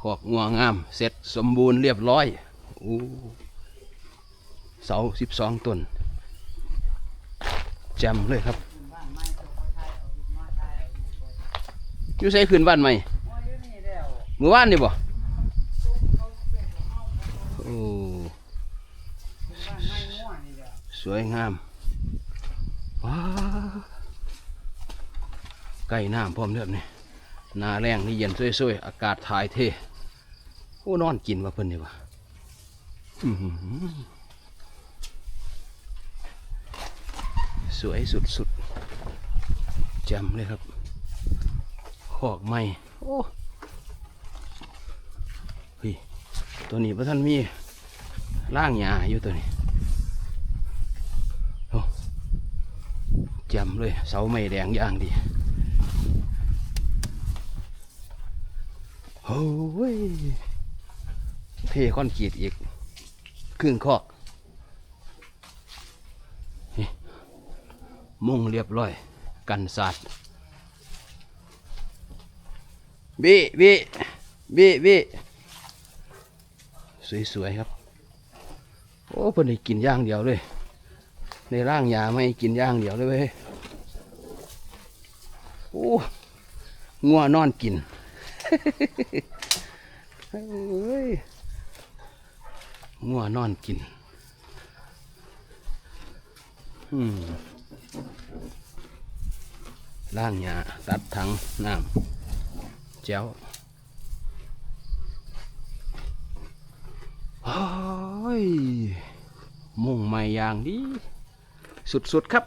ขอกงวงาม เสร็จสมบูรณ์เรียบร้อยอู้เสาสิบสองต้นแจำเลยครับอยู่ใส่ขึ้นบ้านใหม่เมื่อวานนี่บ่โอ้สวยงามว้าใกล้น้ำพร้อมเรียบนี่นาแรงนี่เย็นสวยๆ อากาศถ่ายเท อ้นอนกินว่าเพิ่นนี่วะสวยสุดๆจำเลยครับขอกไม้โอ้เฮ้ยตัวนี้พระท่านมีล่างหยาอยู่ตัวนี้โอ้จำเลยเสาไม้แดงอย่างดีโอ้ย เทคอนกรีตอีกครึ่งคอกมุ่งเรียบร้อย กันศาสตร์บิบิบิบิสวยๆครับ โอ้เพิ่นได้กินย่างเดียวเลย ในร่างยาไม่กินย่างเดียวเลยเว้ยโอ้งัวนอนกินเอ้ย งัวนอนกิน อืมล่างยาตัดถังน้ำเจ้าโอ้ยมุ่งไม่อย่างดี สุดๆครับ